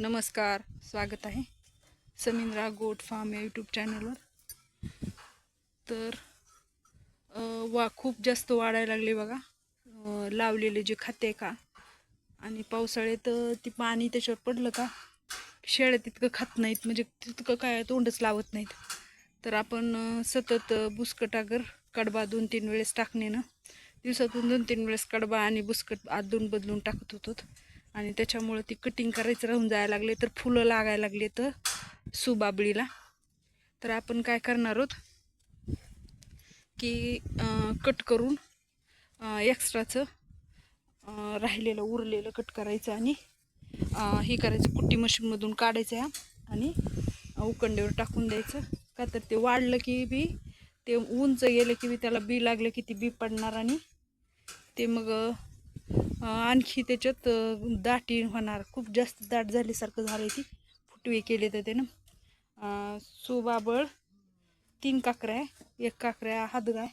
नमस्कार स्वागत आहे समिंद्रा गोट फार्म या यूट्यूब चॅनलवर तर वा खूप जास्त वाढायला लागले बघा. लावलेले जे खाते आहे का? आणि पावसाळ्यात ती पाणी त्याच्यावर पडलं का? शेळ्या तितकं खात नाहीत म्हणजे तितकं काय तोंडच लावत नाहीत. तर आपण सतत बुसकट बुसकटागर कडबा दोन तीन वेळेस टाकणे ना. दिवसातून दोन तीन वेळेस कडबा आणि बुसकट आत दोन बदलून टाकत होतो. आणि त्याच्यामुळं ती कटिंग करायचं राहून जायला लागले तर फुलं लागायला लागले तर सुबाबळीला. तर आपण काय करणार आहोत? की कट करून एक्स्ट्राचं राहिलेलं उरलेलं कट करायचं आणि हे करायचं कुट्टी मशीनमधून काढायचं ह्या आणि उकंडेवर टाकून द्यायचं. का तर ते वाढलं की बी ते उंच गेलं की बी त्याला बी लागलं की ती बी पडणार आणि ते मग आणखी त्याच्यात दाटी होणार. खूप जास्त दाट झाल्यासारखं झालं ती. फुटवे केले तर त्यानं. सोबाबळ सुबाबळ तीन काकऱ्या आहे. एक काकऱ्या हादगा आहे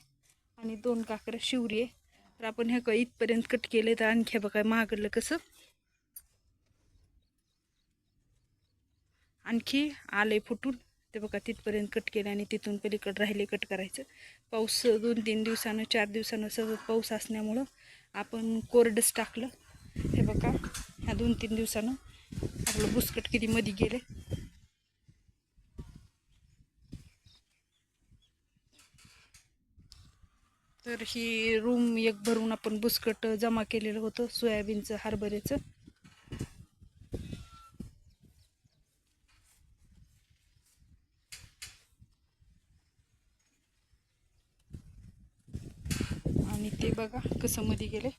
आणि दोन काकऱ्या शिवरी आहे. तर आपण हे काय इथपर्यंत कट केले तर आणखी बघा महागडलं कसं. आणखी आलंय फुटून. ते बघा तिथपर्यंत कट केले आणि तिथून पलीकडे राहिले कट करायचं. पाऊस दोन तीन दिवसानं चार दिवसानं सतत पाऊस असल्यामुळं आपण कोरडच टाकलं. हे बघा ह्या दोन तीन दिवसानं आपलं बुसकट किती मध्ये गेले तर ही रूम एक भरून आपण बुसकट जमा केलेलं होतं सोयाबीनचं हरभऱ्याचं आणि ते बघा कसं मध्ये गेले.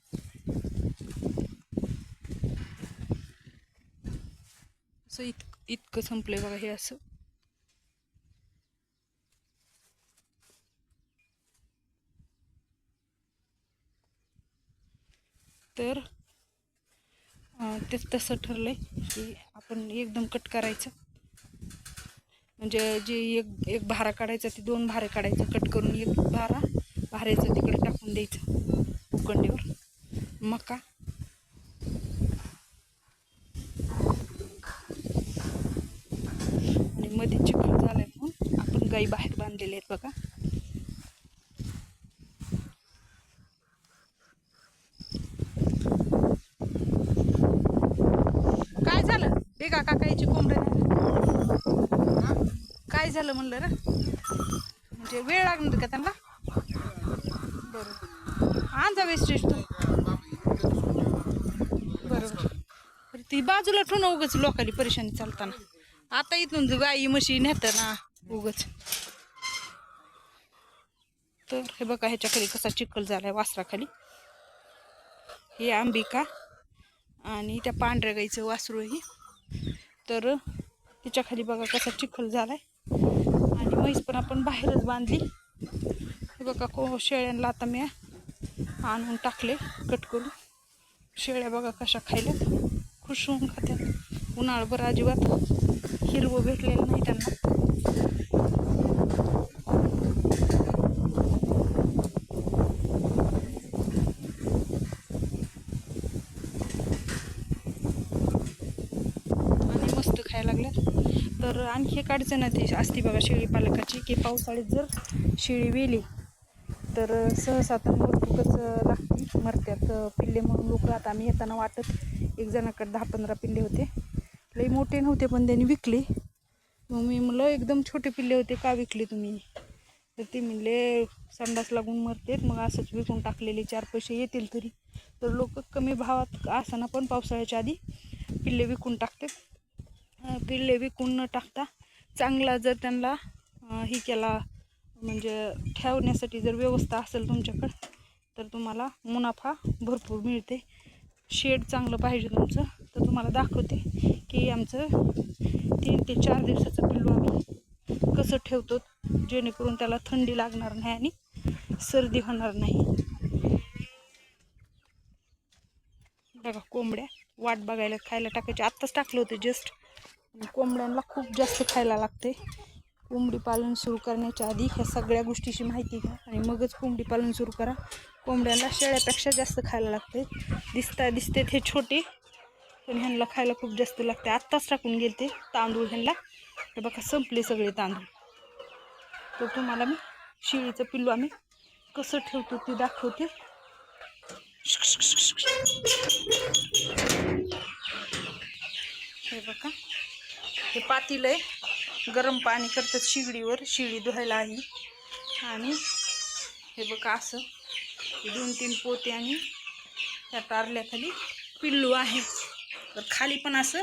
असं इत इतकं संपलंय बघा हे असं. तर ते तसं ठरलंय की आपण एकदम कट करायचं. म्हणजे जे एक एक भारा काढायचा ते दोन भारे काढायचं कट करून एक भारा. भाऱ्याचं तिकडे टाकून द्यायचं उकंडीवर. मका. आणि मध्ये चिखल झालाय म्हणून आपण गाई बाहेर बांधलेले आहेत बघा. काय झालं? बेगा काकाईची कोंबड्या काय झालं म्हणलं रे? म्हणजे वेळ लागणार का त्यांना? बरोबर आणजा वेस्टेज बरोबर. ती बाजूला ठेवून उगच लोकांनी परेशानी चालताना. आता इथून गाई म्हशी नेतं ना उगच. तर हे बघा ह्याच्या खाली कसा चिखल झालाय वासराखाली. हे अंबिका आणि त्या पांढऱ्या गाईचं वासरू ही. तर तिच्या खाली बघा कसा चिखल झालाय. आणि म्हैस पण आपण बाहेरच बांधली. हे बघा को शेळ्यांना आता मी आणून टाकले कट करून. शेळ्या बघा कशा खायल्यात खुश होऊन खात्यात. उन्हाळभर अजिबात हिरवं भेटलेलं नाही त्यांना. आणि मस्त खायला लागल्यात. तर आणखी एक अडचण आहे ती असती बघा शेळी पालकाची की पावसाळ्यात जर शेळी वेली तर सहसा तर मरतूकच लागते मरत्यात पिल्ले म्हणून लोक आता आम्ही येताना वाटत एक जणाकडे दहा पंधरा पिल्ले होते. लई मोठे नव्हते पण त्यांनी विकले. मग मी म्हणलं एकदम छोटे पिल्ले होते का विकले तुम्ही? तर ते म्हणले संडास लागून मरतेत मग असंच विकून टाकलेले चार पैसे येतील तरी. तर लोक कमी भावात असताना पण पावसाळ्याच्या आधी पिल्ले विकून टाकतात. पिल्ले विकून न टाकता चांगला जर त्यांना हे केला म्हणजे ठेवण्यासाठी जर व्यवस्था असेल तुमच्याकडं तर तुम्हाला मुनाफा भरपूर मिळते. शेड चांगलं पाहिजे तुमचं. तर तुम्हाला दाखवते की आमचं तीन ते चार दिवसाचं पिल्लू आम्ही कसं ठेवतो जेणेकरून त्याला थंडी लागणार नाही आणि सर्दी होणार नाही. बघा कोंबड्या वाट बघायला खायला टाकायची. आत्ताच टाकलं होतं जस्ट कोंबड्यांना खूप जास्त खायला लागते. कोंबडी पालन सुरू करण्याच्या आधी ह्या सगळ्या गोष्टीची माहिती घ्या आणि मगच कोंबडी पालन सुरू करा. कोंबड्यांना शेळ्यापेक्षा जास्त खायला लागते. दिसता दिसते हे छोटे पण ह्यांना खायला खूप जास्त लागते. आत्ताच टाकून गेलते तांदूळ ह्यांना. हे बघा संपले सगळे तांदूळ. तर तुम्हाला मी शिळीचं पिल्लू आम्ही कसं ठेवतो ते दाखवते. हे बघा हे पातील आहे गरम पाणी करतात शिगडीवर शिडी धुवायला आहे. आणि हे बघा असं दोन तीन पोते आणि त्या टारल्याखाली पिल्लू आहे. तर खाली पण असं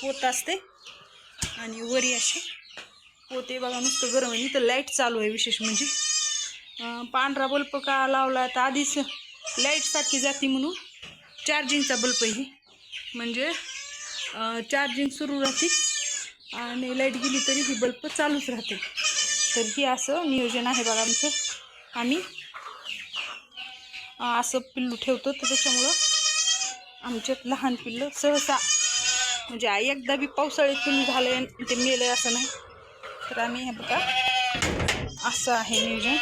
पोत असते. आणि वरी असे पोते बघा नुसतं गरम आहे. इथं लाइट चालू आहे विशेष म्हणजे. पांढरा बल्ब का लावला तर आधीच लाइट सारखी जाते म्हणून चार्जिंगचा बल्ब आहे. म्हणजे चार्जिंग सुरू राहते. आणि लाइट गेली तरी ही बल्ब चालूच राहते. तर ही असं नियोजन आहे बघा आमचं. आम्ही असं पिल्लू ठेवतो तर त्याच्यामुळं आमच्यात लहान पिल्लं सहसा म्हणजे आई एकदा बी पावसाळ्यात पिल्लू झालं ते मेलं असं नाही. तर आम्ही हे बघा असं आहे नियोजन.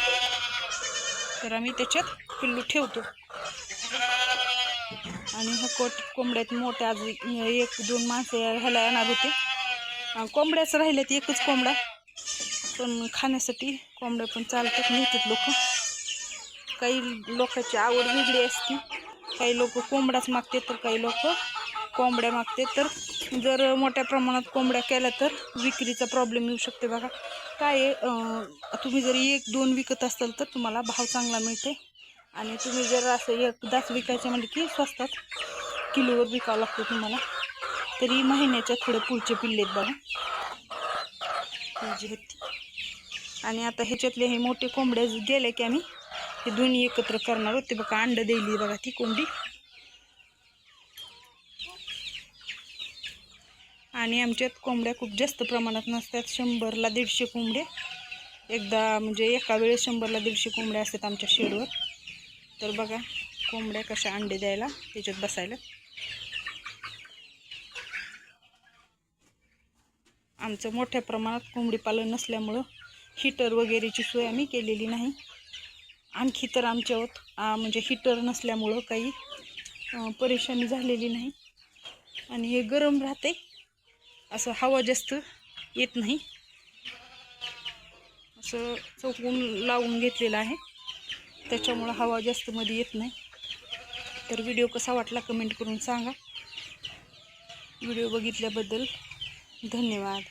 तर आम्ही त्याच्यात पिल्लू ठेवतो. आणि हे कोट कोंबड्यात मोठ्या आज एक दोन माणसं ह्याला येणार होते. कोंबड्याच राहिल्यात एकच कोंबडा. पण खाण्यासाठी कोंबड्या पण चालतात नेतात लोक. काही लोकांची आवड वेगळी असते. काही लोक कोंबडाच मागते तर काही लोक कोंबड्या मागते. तर जर मोठ्या प्रमाणात कोंबड्या केल्या तर विक्रीचा प्रॉब्लेम येऊ शकते बघा. काय आहे, तुम्ही जर एक दोन विकत असाल तर तुम्हाला भाव चांगला मिळते. आणि तुम्ही जर असं एकदाच विकायचं म्हणजे की स्वस्तात किलोवर विकावं लागतं तुम्हाला. तरी महिन्याच्या थोडे पुढचे पिल्ले आहेत बघा. आणि आता ह्याच्यातले हे मोठे कोंबड्या गेले की आम्ही हे दोन्ही एकत्र करणार आहोत ते बघा अंड देली बघा ती कोंबडी. आणि आमच्यात कोंबड्या खूप जास्त प्रमाणात नसतात. शंभरला दीडशे कोंबडे एकदा म्हणजे एका वेळेस शंभरला दीडशे कोंबड्या असतात आमच्या शेडवर. तर बघा कोंबड्या कशा अंडे द्यायला त्याच्यात बसायला. आमचं मोठ्या प्रमाणात कोंबडी पालन नसल्यामुळं हिटर वगैरेची सोय आम्ही केलेली नाही. आणखी तर आमच्यावर म्हणजे हिटर नसल्यामुळं काही परेशानी झालेली नाही. आणि हे गरम राहते असं हवा जास्त येत नाही. असं चौकून लावून घेतलेलं आहे. त्याच्यामुळं हवा जास्त मध्ये येत नाही. तर व्हिडिओ कसा वाटला कमेंट करून सांगा. व्हिडिओ बघितल्याबद्दल धन्यवाद.